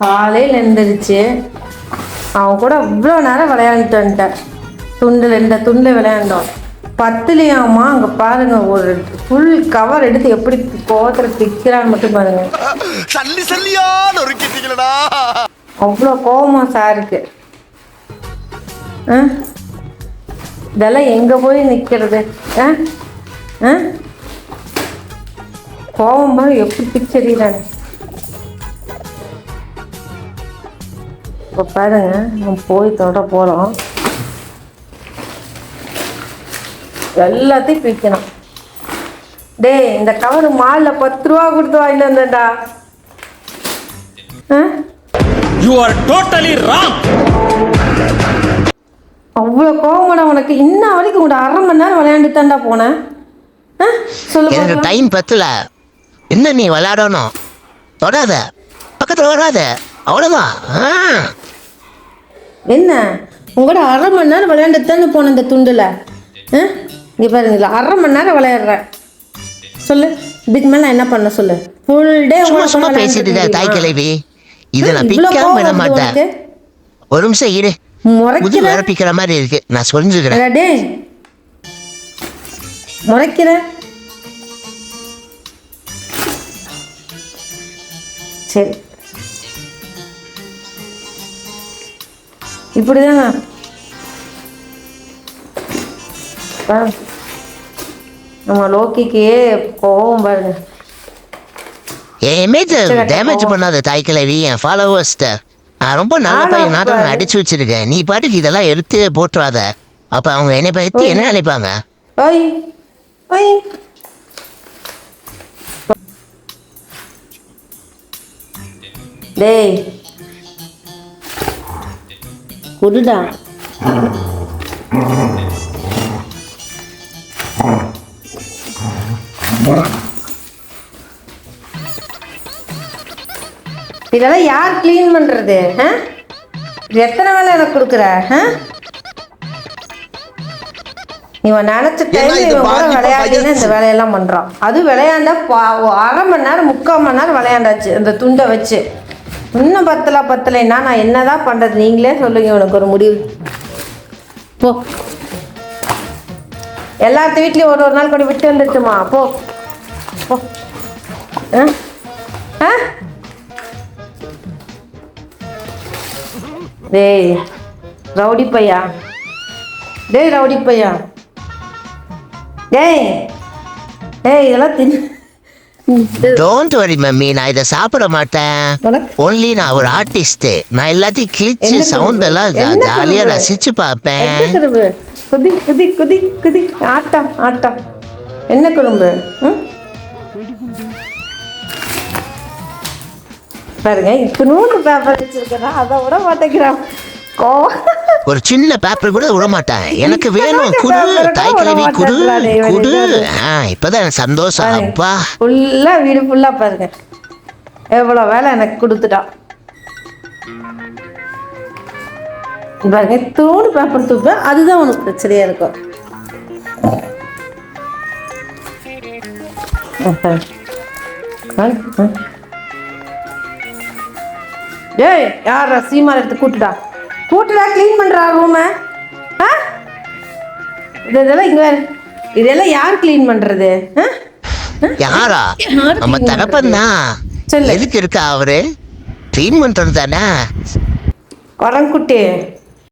காலையில் எழுந்திரிச்சு அவன் கூட இவ்வளோ நேரம் விளையாண்டுட்டு வந்துட்டேன். துண்டில் இந்த துண்டில் விளையாண்டோம். பத்துலையாம்மா அங்கே பாருங்க ஒரு ஃபுல் கவர் எடுத்து எப்படி கோவத்தில் பிக்கிறான்னு மட்டும் பாருங்க. சல்லி அவ்வளோ கோவமா சாருக்கு ஆ? இதெல்லாம் எங்கே போய் நிற்கிறது ஆ? ஆ? கோவம் பாரு எப்படி பிச்சரிக்கிறாங்க இப்போ பாருங்க நம்ம போய் தொட போகிறோம் எல்லாத்தையும் பிக்கணும் டேய் இந்த கவர் மாலில் பத்து ரூபா கொடுத்து வாங்கிட்டு வந்தேன்டா. ஆ? You are totally wrong. அவ்வளோ கோவமாடா உனக்கு. இன்ன வரைக்கும் உங்களோட அரை மணி நேரம் விளையாண்டு தான்டா போனேன் சொல்லு எனக்கு. டைம் பத்தல. என்ன நீ விளையாடணும்? தொடாத. பக்கத்தில் வராத அவ்வளோதான். என்ன? உங்களோட அரை மணி நேரம் விளையாண்டு தானே போனேன் இந்த துண்டில். ஆ? இங்கே பாருங்க அரை மணி நேரம் விளையாடுறேன் சொல்லு. இதுக்கு மேலே நான் என்ன பண்ண சொல்லு? ஃபுல் டே சும்மா சும்மா பேசிட்டு தாய் கிழவி. இதை நான் பிக்காம விட மாட்டேன். ஒரு நிமிஷம் இரு. முறைக்கிற வேற பிக்கிற மாதிரி இருக்கு. நான் சொல்லிருக்கிறேன். டே முறைக்கிற சரி. இப்படிதாங்க ஆ. நம்ம லோக்கிக்கு கோவம் பாருங்க. என் இமேஜ் டேமேஜ் பண்ணாத தாய் கிழவி என் ஃபாலோவர்ஸ்ட நான் ரொம்ப நல்ல பையன் பாரு. அடிச்சு வச்சிருக்கேன். நீ பாட்டுக்கு இதெல்லாம் எடுத்து போட்டுறாத. அப்ப அவங்க என்னை பத்தி என்ன நினைப்பாங்க? டேய். குடுடா இதெல்லாம் யார் க்ளீன் பண்றது ஆ? எத்தனை வேலை எனக்கு கொடுக்குற ஆ? இவன் நினைச்ச டைம் இவன் கூட பாதிப்பு விளையாடின்னு இந்த வேலையெல்லாம் பண்றான் அது விளையாண்டா அரை மணி நேரம் முக்கால் மணி நேரம் விளையாண்டாச்சு அந்த துண்டை வச்சு இன்னும் பத்தல பத்தலைன்னா நான் என்னதான் பண்றது? நீங்களே சொல்லுங்க உனக்கு ஒரு முடிவு. போ. எல்லாத்து வீட்லயும் ஒரு ஒரு நாள் கூட விட்டு வந்துருச்சுமா போ. போ. ஆ? ஆ? டேய் ரவுடி பையா? டேய் ரவுடி பையா? டேய் டேய் இதெல்லாம் தின்னு டோன்ட் வரி மம்மி. நான் இதை சாப்பிட மாட்டேன். ஒன்லி நான் ஒரு ஆர்டிஸ்ட் நான் எல்லாத்தையும் கிழிச்சு சவுண்ட் எல்லாம் ஜாலியா? ரசிச்சு பார்ப்பேன். குதி குதி குதி குதி. என்ன? பாருங்க இப்போ நூறு பேப்பர் வச்சிருக்கிறா அதை விட மாட்டேங்கிறான். கோ ஒரு சின்ன பேப்பர் கூட விட மாட்டேன் எனக்கு வேணும். குடு. தாய் கிழவி குடு. குடு. ஆ இப்பதான் எனக்கு சந்தோஷம். அப்பா. ஃபுல்லா வீடு ஃபுல்லா பாருங்க. எவ்வளோ வேலை எனக்கு கொடுத்துட்டா. பாருங்க பேப்பர் தூப்பேன் அதுதான் உனக்கு பிரச்சனையா இருக்கும். ஏய் யார் சீமார் எடுத்து கூட்டுடா கூட்டுடா க்ளீன் பண்றா ரூமை ஆ? இது இதெல்லாம் இங்க இதெல்லாம் யார் க்ளீன் பண்றது? ஆ? யாரா? நம்ம தகப்பன் தான் சொல்லு. எதுக்கு இருக்கா அவரு? ட்ரீட்மெண்ட் தானே குரங்குட்டி.